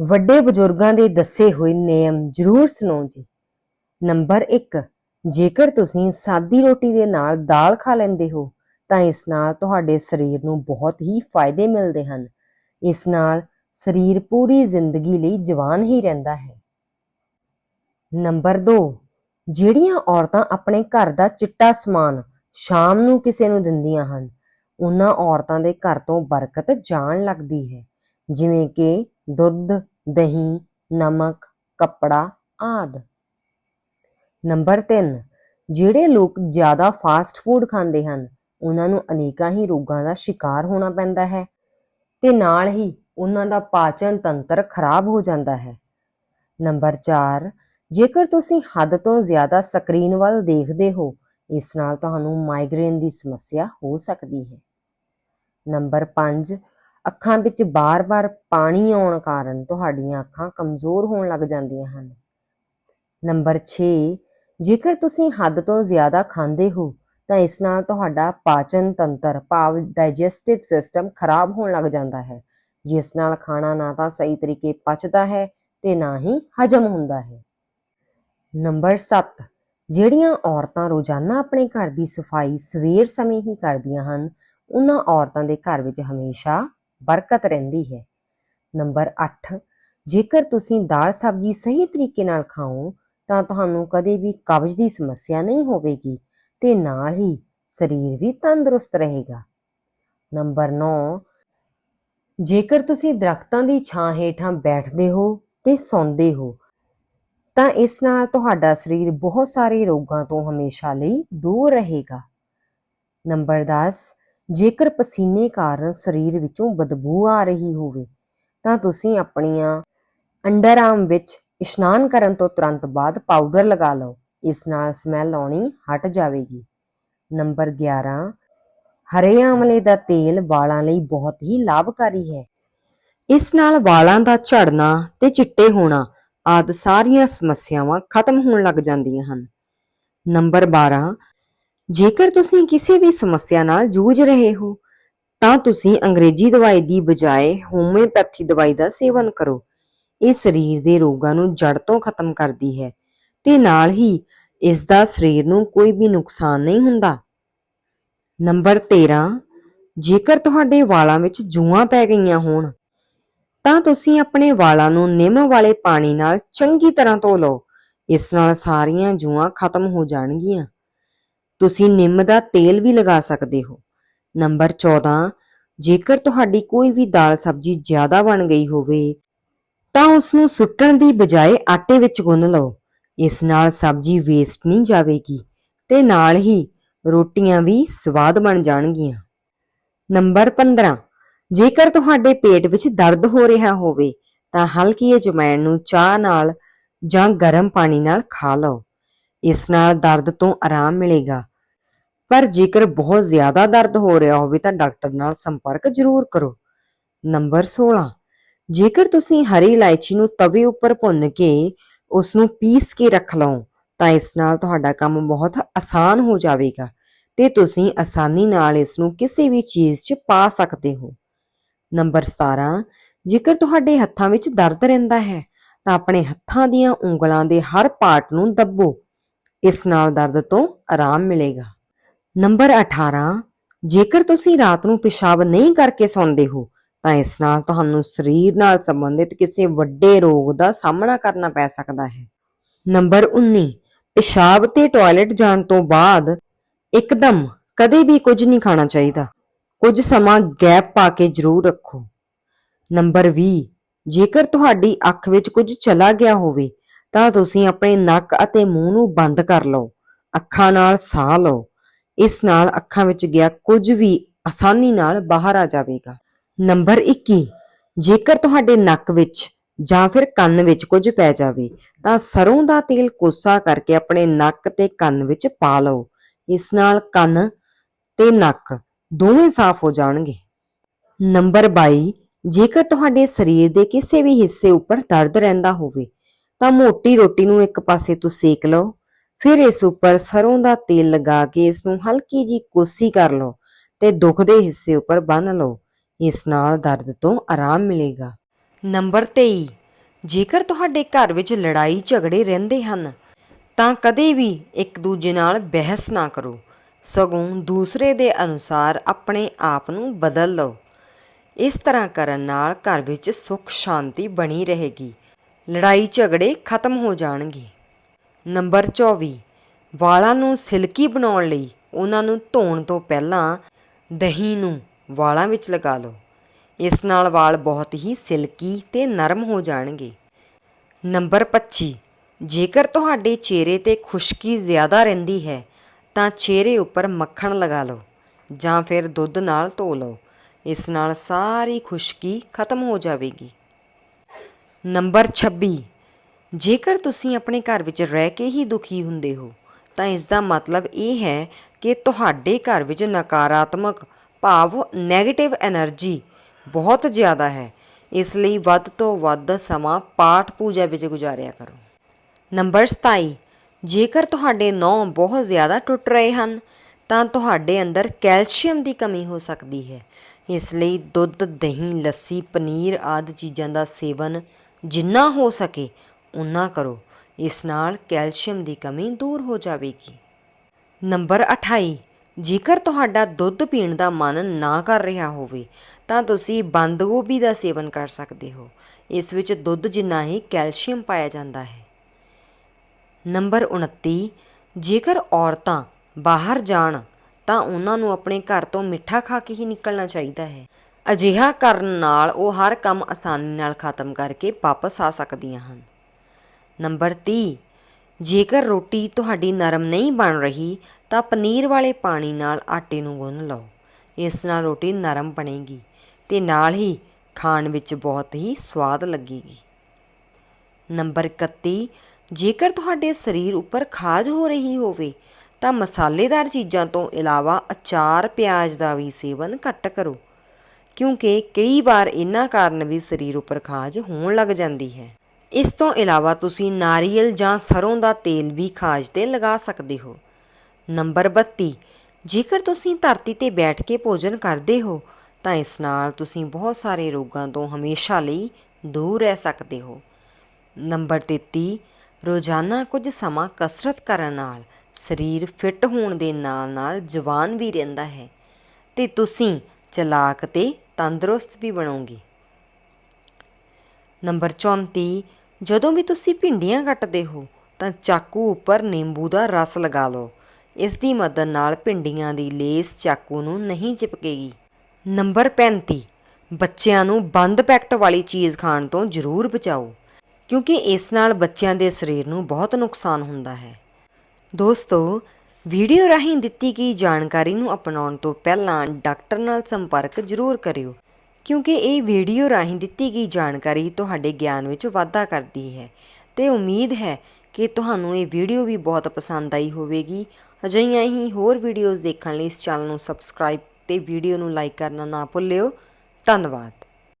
ਵੱਡੇ ਬਜ਼ੁਰਗਾਂ ਦੇ ਦੱਸੇ ਹੋਏ ਨਿਯਮ ਜ਼ਰੂਰ ਸੁਣੋ ਜੀ। ਨੰਬਰ 1 ਜੇਕਰ ਤੁਸੀਂ ਸਾਦੀ ਰੋਟੀ ਦੇ ਨਾਲ ਦਾਲ ਖਾ ਲੈਂਦੇ ਹੋ, ਤਾਂ ਇਸ ਨਾਲ ਤੁਹਾਡੇ ਸਰੀਰ ਨੂੰ ਬਹੁਤ ਹੀ ਫਾਇਦੇ ਮਿਲਦੇ ਹਨ। ਇਸ ਨਾਲ ਸਰੀਰ ਪੂਰੀ ਜ਼ਿੰਦਗੀ ਲਈ ਜਵਾਨ ਹੀ ਰਹਿੰਦਾ ਹੈ। ਨੰਬਰ 2 ਜਿਹੜੀਆਂ ਔਰਤਾਂ ਆਪਣੇ ਘਰ ਦਾ ਚਿੱਟਾ ਸਮਾਨ ਸ਼ਾਮ ਨੂੰ ਕਿਸੇ ਨੂੰ ਦਿੰਦੀਆਂ ਹਨ, ਉਹਨਾਂ ਔਰਤਾਂ ਦੇ ਘਰ ਤੋਂ ਬਰਕਤ ਜਾਣ ਲੱਗਦੀ ਹੈ। ਜਿਵੇਂ ਕਿ ਦੁੱਧ, ਦਹੀਂ, ਨਮਕ, ਕੱਪੜਾ ਆਦਿ। ਨੰਬਰ 3 ਜਿਹੜੇ ਲੋਕ ਜ਼ਿਆਦਾ ਫਾਸਟ ਫੂਡ ਖਾਂਦੇ ਹਨ, ਉਹਨਾਂ ਨੂੰ ਅਨੇਕਾਂ ਹੀ ਰੋਗਾਂ ਦਾ ਸ਼ਿਕਾਰ ਹੋਣਾ ਪੈਂਦਾ ਹੈ। ਤੇ ਨਾਲ ਹੀ ਉਹਨਾਂ ਦਾ ਪਾਚਨ ਤੰਤਰ ਖਰਾਬ ਹੋ ਜਾਂਦਾ ਹੈ। ਨੰਬਰ 4 ਜੇਕਰ ਤੁਸੀਂ ਹੱਦ ਤੋਂ ਜ਼ਿਆਦਾ ਸਕਰੀਨ ਵੱਲ ਦੇਖਦੇ ਹੋ, ਇਸ ਨਾਲ ਤੁਹਾਨੂੰ ਮਾਈਗ੍ਰੇਨ ਦੀ ਸਮੱਸਿਆ ਹੋ ਸਕਦੀ ਹੈ। ਨੰਬਰ 5 ਅੱਖਾਂ ਵਿੱਚ ਬਾਰ-ਬਾਰ ਪਾਣੀ ਆਉਣ ਕਾਰਨ ਤੁਹਾਡੀਆਂ ਅੱਖਾਂ ਕਮਜ਼ੋਰ ਹੋਣ ਲੱਗ ਜਾਂਦੀਆਂ ਹਨ। ਨੰਬਰ 6 ਜੇਕਰ ਤੁਸੀਂ ਹੱਦ ਤੋਂ ਜ਼ਿਆਦਾ ਖਾਂਦੇ ਹੋ, ਤਾਂ ਇਸ ਨਾਲ ਤੁਹਾਡਾ ਪਾਚਨ ਤੰਤਰ, ਭਾਵ ਡਾਈਜੈਸਟਿਵ ਸਿਸਟਮ ਖਰਾਬ ਹੋਣ ਲੱਗ ਜਾਂਦਾ ਹੈ। ਜਿਸ ਨਾਲ ਖਾਣਾ ਨਾ ਤਾਂ ਸਹੀ ਤਰੀਕੇ ਪਚਦਾ ਹੈ ਤੇ ਨਾ ਹੀ ਹਜਮ ਹੁੰਦਾ ਹੈ। ਨੰਬਰ 7 ਜਿਹੜੀਆਂ ਔਰਤਾਂ ਰੋਜ਼ਾਨਾ ਆਪਣੇ ਘਰ ਦੀ ਸਫ਼ਾਈ ਸਵੇਰ ਸਮੇਂ ਹੀ ਕਰਦੀਆਂ ਹਨ, ਉਹਨਾਂ ਔਰਤਾਂ ਦੇ ਘਰ ਵਿੱਚ ਹਮੇਸ਼ਾ ਬਰਕਤ ਰਹਿੰਦੀ ਹੈ। ਨੰਬਰ 8 ਜੇਕਰ ਤੁਸੀਂ ਦਾਲ ਸਬਜ਼ੀ ਸਹੀ ਤਰੀਕੇ ਨਾਲ ਖਾਓ, ਤਾਂ ਤੁਹਾਨੂੰ ਕਦੇ ਵੀ ਕਬਜ਼ ਦੀ ਸਮੱਸਿਆ ਨਹੀਂ ਹੋਵੇਗੀ ਤੇ ਨਾਲ ਹੀ ਸਰੀਰ ਵੀ ਤੰਦਰੁਸਤ ਰਹੇਗਾ। ਨੰਬਰ 9 ਜੇਕਰ ਤੁਸੀਂ ਦਰਖਤਾਂ ਦੀ ਛਾਂ ਹੇਠਾਂ ਬੈਠਦੇ ਹੋ ਤੇ ਸੌਂਦੇ ਹੋ, ਤਾਂ ਇਸ ਨਾਲ ਤੁਹਾਡਾ ਸਰੀਰ ਬਹੁਤ ਸਾਰੇ ਰੋਗਾਂ ਤੋਂ ਹਮੇਸ਼ਾ ਲਈ ਦੂਰ ਰਹੇਗਾ। ਨੰਬਰ 10 ਜੇਕਰ ਪਸੀਨੇ ਕਾਰਨ ਸਰੀਰ ਵਿੱਚੋਂ ਬਦਬੂ ਆ ਰਹੀ ਹੋਵੇ, ਤਾਂ ਤੁਸੀਂ ਆਪਣੀਆਂ ਅੰਡਰਆਰਮ ਵਿੱਚ ਇਸ਼ਨਾਨ ਕਰਨ ਤੋਂ ਤੁਰੰਤ ਬਾਅਦ ਪਾਊਡਰ ਲਗਾ ਲਓ। ਇਸ ਨਾਲ ਸਮੈਲ ਆਉਣੀ ਹਟ ਜਾਵੇਗੀ। ਨੰਬਰ 11 ਹਰੇ ਆਮਲੇ ਦਾ ਤੇਲ ਵਾਲਾਂ ਲਈ ਬਹੁਤ ਹੀ ਲਾਭਕਾਰੀ ਹੈ। ਇਸ ਨਾਲ ਵਾਲਾਂ ਦਾ ਝੜਨਾ ਤੇ ਚਿੱਟੇ ਹੋਣਾ ਆਦਿ ਸਾਰੀਆਂ ਸਮੱਸਿਆਵਾਂ ਖਤਮ ਹੋਣ ਲੱਗ ਜਾਂਦੀਆਂ ਹਨ। ਨੰਬਰ 12 ਜੇਕਰ ਤੁਸੀਂ ਕਿਸੇ ਵੀ ਸਮੱਸਿਆ ਨਾਲ ਜੂਝ ਰਹੇ ਹੋ, ਤਾਂ ਤੁਸੀਂ ਅੰਗਰੇਜ਼ੀ ਦਵਾਈ ਦੀ ਬਜਾਏ ਹੋਮਿਓਪੈਥੀ ਦਵਾਈ ਦਾ ਸੇਵਨ ਕਰੋ। ਇਹ ਸਰੀਰ ਦੇ ਰੋਗਾਂ ਨੂੰ ਜੜ ਤੋਂ ਖਤਮ ਕਰਦੀ ਹੈ ਤੇ ਨਾਲ ਹੀ ਇਸ ਦਾ ਸਰੀਰ ਨੂੰ ਕੋਈ ਵੀ ਨੁਕਸਾਨ ਨਹੀਂ ਹੁੰਦਾ। ਨੰਬਰ 13 ਜੇਕਰ ਤੁਹਾਡੇ ਵਾਲਾਂ ਵਿੱਚ ਜੂਆਂ ਪੈ ਗਈਆਂ ਹੋਣ, ਤਾਂ ਤੁਸੀਂ ਆਪਣੇ ਵਾਲਾਂ ਨੂੰ ਨਿੰਮ ਵਾਲੇ ਪਾਣੀ ਨਾਲ ਚੰਗੀ ਤਰ੍ਹਾਂ ਧੋ ਲਓ। ਇਸ ਨਾਲ ਸਾਰੀਆਂ ਜੂਆਂ ਖਤਮ ਹੋ ਜਾਣਗੀਆਂ। ਤੁਸੀਂ ਨਿੰਮ ਦਾ ਤੇਲ ਵੀ ਲਗਾ ਸਕਦੇ ਹੋ। ਨੰਬਰ 14 ਜੇਕਰ ਤੁਹਾਡੀ ਕੋਈ ਵੀ ਦਾਲ ਸਬਜ਼ੀ ਜ਼ਿਆਦਾ ਬਣ ਗਈ ਹੋਵੇ, ਤਾਂ ਉਸ ਨੂੰ ਸੁੱਟਣ ਦੀ ਬਜਾਏ ਆਟੇ ਵਿੱਚ ਗੁੰਨ ਲਓ। ਇਸ ਨਾਲ ਸਬਜ਼ੀ ਵੇਸਟ ਨਹੀਂ ਜਾਵੇਗੀ ਤੇ ਨਾਲ ਹੀ ਰੋਟੀਆਂ ਵੀ ਸਵਾਦ ਬਣ ਜਾਣਗੀਆਂ। ਨੰਬਰ 15 ਜੇਕਰ ਤੁਹਾਡੇ ਪੇਟ ਵਿੱਚ ਦਰਦ ਹੋ ਰਿਹਾ ਹੋਵੇ, ਤਾਂ ਹਲਕੀ ਅਜਵਾਇਣ ਨੂੰ ਚਾਹ ਨਾਲ ਜਾਂ ਗਰਮ ਪਾਣੀ ਨਾਲ ਖਾ ਲਓ। ਇਸ ਨਾਲ ਦਰਦ ਤੋਂ ਆਰਾਮ ਮਿਲੇਗਾ। ਪਰ ਜੇਕਰ ਬਹੁਤ ਜ਼ਿਆਦਾ ਦਰਦ ਹੋ ਰਿਹਾ ਹੋਵੇ ਤਾਂ ਡਾਕਟਰ ਨਾਲ ਸੰਪਰਕ ਜ਼ਰੂਰ ਕਰੋ। ਨੰਬਰ 16 ਜੇਕਰ ਤੁਸੀਂ ਹਰੀ ਇਲਾਇਚੀ ਨੂੰ ਤਵੇ ਉੱਪਰ ਭੁੰਨ ਕੇ ਉਸ ਨੂੰ ਪੀਸ ਕੇ ਰੱਖ ਲਓ, ਤਾਂ ਇਸ ਨਾਲ ਤੁਹਾਡਾ ਕੰਮ ਬਹੁਤ ਆਸਾਨ ਹੋ ਜਾਵੇਗਾ ਤੇ ਤੁਸੀਂ ਆਸਾਨੀ ਨਾਲ ਇਸ ਨੂੰ ਕਿਸੇ ਵੀ ਚੀਜ਼ 'ਚ ਪਾ ਸਕਦੇ ਹੋ। ਨੰਬਰ 17 ਜੇਕਰ ਤੁਹਾਡੇ ਹੱਥਾਂ ਵਿੱਚ ਦਰਦ ਰਹਿੰਦਾ ਹੈ, ਤਾਂ ਆਪਣੇ ਹੱਥਾਂ ਦੀਆਂ ਉਂਗਲਾਂ ਦੇ ਹਰ ਪਾਰਟ ਨੂੰ ਦੱਬੋ ਇਸ ਨਾਲ ਦਰਦ ਤੋਂ ਆਰਾਮ ਮਿਲੇਗਾ। ਨੰਬਰ 18 ਜੇਕਰ ਤੁਸੀਂ ਰਾਤ ਨੂੰ ਪਿਸ਼ਾਬ ਨਹੀਂ ਕਰਕੇ ਸੌਂਦੇ ਹੋ, ਤਾਂ ਇਸ ਨਾਲ ਤੁਹਾਨੂੰ ਸਰੀਰ ਨਾਲ ਸੰਬੰਧਿਤ ਕਿਸੇ ਵੱਡੇ ਰੋਗ ਦਾ ਸਾਹਮਣਾ ਕਰਨਾ ਪੈ ਸਕਦਾ ਹੈ। ਨੰਬਰ 19 ਪਿਸ਼ਾਬ ਤੇ ਟਾਇਲਟ ਜਾਣ ਤੋਂ ਬਾਅਦ ਇੱਕਦਮ ਕਦੇ ਵੀ ਕੁਝ ਨਹੀਂ ਖਾਣਾ ਚਾਹੀਦਾ। ਕੁਝ ਸਮਾਂ ਗੈਪ ਪਾ ਕੇ ਜ਼ਰੂਰ ਰੱਖੋ। ਨੰਬਰ 20 ਜੇਕਰ ਤੁਹਾਡੀ ਅੱਖ ਵਿੱਚ ਕੁਝ ਚਲਾ ਗਿਆ ਹੋਵੇ ਤਾਂ ਤੁਸੀਂ ਆਪਣੇ ਨੱਕ ਅਤੇ ਮੂੰਹ ਨੂੰ ਬੰਦ ਕਰ ਲਓ, ਅੱਖਾਂ ਨਾਲ ਸਾਹ ਲਓ। ਇਸ ਨਾਲ ਅੱਖਾਂ ਵਿੱਚ ਗਿਆ ਕੁਝ ਵੀ ਆਸਾਨੀ ਨਾਲ ਬਾਹਰ ਆ ਜਾਵੇਗਾ। ਨੰਬਰ 21 ਜੇਕਰ ਤੁਹਾਡੇ ਨੱਕ ਵਿੱਚ ਜਾਂ ਫਿਰ ਕੰਨ ਵਿੱਚ ਕੁਝ ਪੈ ਜਾਵੇ, ਤਾਂ ਸਰੋਂ ਦਾ ਤੇਲ ਕੋਸਾ ਕਰਕੇ ਆਪਣੇ ਨੱਕ ਤੇ ਕੰਨ ਵਿੱਚ ਪਾ ਲਓ। ਇਸ ਨਾਲ ਕੰਨ ਤੇ ਨੱਕ ਦੋਵੇਂ ਸਾਫ਼ ਹੋ ਜਾਣਗੇ। ਨੰਬਰ 22 ਜੇਕਰ ਤੁਹਾਡੇ ਸਰੀਰ ਦੇ ਕਿਸੇ ਵੀ ਹਿੱਸੇ ਉੱਪਰ ਦਰਦ ਰਹਿੰਦਾ ਹੋਵੇ ਤਾਂ ਮੋਟੀ ਰੋਟੀ ਨੂੰ ਇੱਕ ਪਾਸੇ ਤੋਂ ਸੇਕ ਲਓ, ਫਿਰ ਇਸ ਉੱਪਰ ਸਰੋਂ ਦਾ ਤੇਲ ਲਗਾ ਕੇ ਇਸ ਨੂੰ ਹਲਕੀ ਜੀ ਕੋਸੀ ਕਰ ਲਓ ਤੇ ਦੁਖਦੇ ਹਿੱਸੇ ਉੱਪਰ ਬੰਨ ਲਓ। ਇਸ ਨਾਲ ਦਰਦ ਤੋਂ ਆਰਾਮ ਮਿਲੇਗਾ। ਨੰਬਰ 23 ਜੇਕਰ ਤੁਹਾਡੇ ਘਰ ਵਿੱਚ ਲੜਾਈ ਝਗੜੇ ਰਹਿੰਦੇ ਹਨ, ਤਾਂ ਕਦੇ ਵੀ ਇੱਕ ਦੂਜੇ ਨਾਲ ਬਹਿਸ ਨਾ ਕਰੋ। ਸਗੋਂ ਦੂਸਰੇ ਦੇ ਅਨੁਸਾਰ ਆਪਣੇ ਆਪ ਨੂੰ ਬਦਲ ਲਓ। ਇਸ ਤਰ੍ਹਾਂ ਕਰਨ ਨਾਲ ਘਰ ਵਿੱਚ ਸੁੱਖ ਸ਼ਾਂਤੀ ਬਣੀ ਰਹੇਗੀ। ਲੜਾਈ ਝਗੜੇ ਖਤਮ ਹੋ ਜਾਣਗੇ। ਨੰਬਰ 24 ਵਾਲਾਂ ਨੂੰ ਸਿਲਕੀ ਬਣਾਉਣ ਲਈ ਉਹਨਾਂ ਨੂੰ ਧੋਣ ਤੋਂ ਪਹਿਲਾਂ ਦਹੀਂ ਨੂੰ ਵਾਲਾਂ ਵਿੱਚ ਲਗਾ ਲਓ। ਇਸ ਨਾਲ ਵਾਲ ਬਹੁਤ ਹੀ ਸਿਲਕੀ ਤੇ ਨਰਮ ਹੋ ਜਾਣਗੇ। ਨੰਬਰ 25 ਜੇਕਰ ਤੁਹਾਡੇ ਚਿਹਰੇ ਤੇ ਖੁਸ਼ਕੀ ਜ਼ਿਆਦਾ ਰਹਿੰਦੀ ਹੈ, ਤਾਂ ਚਿਹਰੇ ਉੱਪਰ ਮੱਖਣ ਲਗਾ ਲਓ ਜਾਂ ਫਿਰ ਦੁੱਧ ਨਾਲ ਧੋ ਲਓ। ਇਸ ਨਾਲ ਸਾਰੀ ਖੁਸ਼ਕੀ ਖਤਮ ਹੋ ਜਾਵੇਗੀ। ਨੰਬਰ 26 ਜੇਕਰ ਤੁਸੀਂ ਆਪਣੇ ਘਰ ਵਿੱਚ ਰਹਿ ਕੇ ਹੀ ਦੁਖੀ ਹੁੰਦੇ ਹੋ, ਤਾਂ ਇਸ ਦਾ ਮਤਲਬ ਇਹ ਹੈ ਕਿ ਤੁਹਾਡੇ ਘਰ ਵਿੱਚ ਨਕਾਰਾਤਮਕ ਭਾਵ ਨੈਗੇਟਿਵ એનર્ਜੀ ਬਹੁਤ ਜ਼ਿਆਦਾ ਹੈ। ਇਸ ਲਈ ਵੱਧ ਤੋਂ ਵੱਧ ਸਮਾਂ ਪਾਠ ਪੂਜਾ ਵਿੱਚ ਗੁਜ਼ਾਰਿਆ ਕਰੋ। ਨੰਬਰ 27 ਜੇਕਰ ਤੁਹਾਡੇ ਨੌ ਬਹੁਤ ਜ਼ਿਆਦਾ ਟੁੱਟ ਰਹੇ ਹਨ, ਤਾਂ ਤੁਹਾਡੇ ਅੰਦਰ ਕੈਲਸ਼ੀਅਮ ਦੀ ਕਮੀ ਹੋ ਸਕਦੀ ਹੈ। ਇਸ ਲਈ ਦੁੱਧ, ਦਹੀਂ, ਲੱਸੀ, ਪਨੀਰ ਆਦਿ ਚੀਜ਼ਾਂ ਦਾ ਸੇਵਨ ਜਿੰਨਾ ਹੋ ਸਕੇ ਉਨਾ ਕਰੋ। ਇਸ ਨਾਲ ਕੈਲਸ਼ੀਅਮ ਦੀ ਕਮੀ ਦੂਰ ਹੋ ਜਾਵੇਗੀ। ਨੰਬਰ 28 ਜੇਕਰ ਤੁਹਾਡਾ ਦੁੱਧ ਪੀਣ ਦਾ ਮਨ ਨਾ ਕਰ ਰਿਹਾ ਹੋਵੇ, ਤਾਂ ਤੁਸੀਂ ਬੰਦ ਗੋਭੀ ਦਾ ਸੇਵਨ ਕਰ ਸਕਦੇ ਹੋ। ਇਸ ਵਿੱਚ ਦੁੱਧ ਜਿੰਨਾ ਹੀ ਕੈਲਸ਼ੀਅਮ ਪਾਇਆ ਜਾਂਦਾ ਹੈ। ਨੰਬਰ 29 ਜੇਕਰ ਔਰਤਾਂ ਬਾਹਰ ਜਾਣ, ਤਾਂ ਉਹਨਾਂ ਨੂੰ ਆਪਣੇ ਘਰ ਤੋਂ ਮਿੱਠਾ ਖਾ ਕੇ ਹੀ ਨਿਕਲਣਾ ਚਾਹੀਦਾ ਹੈ। ਅਜਿਹਾ ਕਰਨ ਨਾਲ ਉਹ ਹਰ ਕੰਮ ਆਸਾਨੀ ਨਾਲ ਖਤਮ ਕਰਕੇ ਵਾਪਸ ਆ ਸਕਦੀਆਂ ਹਨ। ਨੰਬਰ 30 ਜੇਕਰ ਰੋਟੀ ਤੁਹਾਡੀ ਨਰਮ ਨਹੀਂ ਬਣ ਰਹੀ, ਤਾਂ ਪਨੀਰ ਵਾਲੇ ਪਾਣੀ ਨਾਲ ਆਟੇ ਨੂੰ ਗੁੰਨ ਲਓ। ਇਸ ਨਾਲ ਰੋਟੀ ਨਰਮ ਬਣੇਗੀ ਤੇ ਨਾਲ ਹੀ ਖਾਣ ਵਿੱਚ ਬਹੁਤ ਹੀ ਸਵਾਦ ਲੱਗੇਗੀ। ਨੰਬਰ 31 ਜੇਕਰ ਤੁਹਾਡੇ ਸਰੀਰ ਉੱਪਰ ਖਾਜ ਹੋ ਰਹੀ ਹੋਵੇ, ਤਾਂ ਮਸਾਲੇਦਾਰ ਚੀਜ਼ਾਂ ਤੋਂ ਇਲਾਵਾ ਅਚਾਰ, ਪਿਆਜ਼ ਦਾ ਵੀ ਸੇਵਨ ਘੱਟ ਕਰੋ। ਕਿਉਂਕਿ ਕਈ ਵਾਰ ਇਹਨਾਂ ਕਾਰਨ ਵੀ ਸਰੀਰ ਉੱਪਰ ਖਾਜ ਹੋਣ ਲੱਗ ਜਾਂਦੀ ਹੈ। ਇਸ ਤੋਂ ਇਲਾਵਾ ਤੁਸੀਂ ਨਾਰੀਅਲ ਜਾਂ ਸਰੋਂ ਦਾ ਤੇਲ ਵੀ ਖਾਜ ਤੇ ਲਗਾ ਸਕਦੇ ਹੋ। ਨੰਬਰ 32 ਜੇਕਰ ਤੁਸੀਂ ਧਰਤੀ ਤੇ ਬੈਠ ਕੇ ਭੋਜਨ ਕਰਦੇ ਹੋ, ਤਾਂ ਇਸ ਨਾਲ ਤੁਸੀਂ ਬਹੁਤ ਸਾਰੇ ਰੋਗਾਂ ਤੋਂ ਹਮੇਸ਼ਾ ਲਈ ਦੂਰ ਰਹਿ ਸਕਦੇ ਹੋ। ਨੰਬਰ 33 ਰੋਜ਼ਾਨਾ ਕੁਝ ਸਮਾਂ ਕਸਰਤ ਕਰਨ ਨਾਲ ਸਰੀਰ ਫਿੱਟ ਹੋਣ ਦੇ ਨਾਲ-ਨਾਲ ਜਵਾਨ ਵੀ ਰਹਿੰਦਾ ਹੈ ਤੇ ਤੁਸੀਂ ਚਲਾਕ ਤੇ ਤੰਦਰੁਸਤ ਵੀ ਬਣੋਗੇ। ਨੰਬਰ 34 ਜਦੋਂ ਵੀ ਤੁਸੀਂ ਭਿੰਡੀਆਂ ਕੱਟਦੇ ਹੋ, ਤਾਂ ਚਾਕੂ ਉੱਪਰ ਨਿੰਬੂ ਦਾ ਰਸ ਲਗਾ ਲਓ। ਇਸ ਦੀ ਮਦਦ ਨਾਲ ਭਿੰਡੀਆਂ ਦੀ ਲੇਸ ਚਾਕੂ ਨੂੰ ਨਹੀਂ ਚਿਪਕੇਗੀ। ਨੰਬਰ 35 ਬੱਚਿਆਂ ਨੂੰ ਬੰਦ ਪੈਕਟ ਵਾਲੀ ਚੀਜ਼ ਖਾਣ ਤੋਂ ਜ਼ਰੂਰ ਬਚਾਓ, ਕਿਉਂਕਿ ਇਸ ਨਾਲ ਬੱਚਿਆਂ ਦੇ ਸਰੀਰ ਨੂੰ ਬਹੁਤ ਨੁਕਸਾਨ ਹੁੰਦਾ ਹੈ। ਦੋਸਤੋ ਵੀਡੀਓ ਰਾਹੀਂ ਦਿੱਤੀ ਗਈ ਜਾਣਕਾਰੀ ਨੂੰ ਅਪਣਾਉਣ ਤੋਂ ਪਹਿਲਾਂ ਡਾਕਟਰ ਨਾਲ ਸੰਪਰਕ ਜ਼ਰੂਰ ਕਰਿਓ, ਕਿਉਂਕਿ ਇਹ ਵੀਡੀਓ ਰਾਹੀਂ ਦਿੱਤੀ ਗਈ ਜਾਣਕਾਰੀ ਤੁਹਾਡੇ ਗਿਆਨ ਵਿੱਚ ਵਾਧਾ ਕਰਦੀ ਹੈ। ਤੇ ਉਮੀਦ ਹੈ ਕਿ ਤੁਹਾਨੂੰ ਇਹ ਵੀਡੀਓ ਵੀ ਬਹੁਤ ਪਸੰਦ ਆਈ ਹੋਵੇਗੀ। ਅਜਿਹੀਆਂ ਹੀ ਹੋਰ ਵੀਡੀਓਜ਼ ਦੇਖਣ ਲਈ ਇਸ ਚੈਨਲ ਨੂੰ ਸਬਸਕ੍ਰਾਈਬ ਤੇ ਵੀਡੀਓ ਨੂੰ ਲਾਈਕ ਕਰਨਾ ਨਾ ਭੁੱਲਿਓ। ਧੰਨਵਾਦ।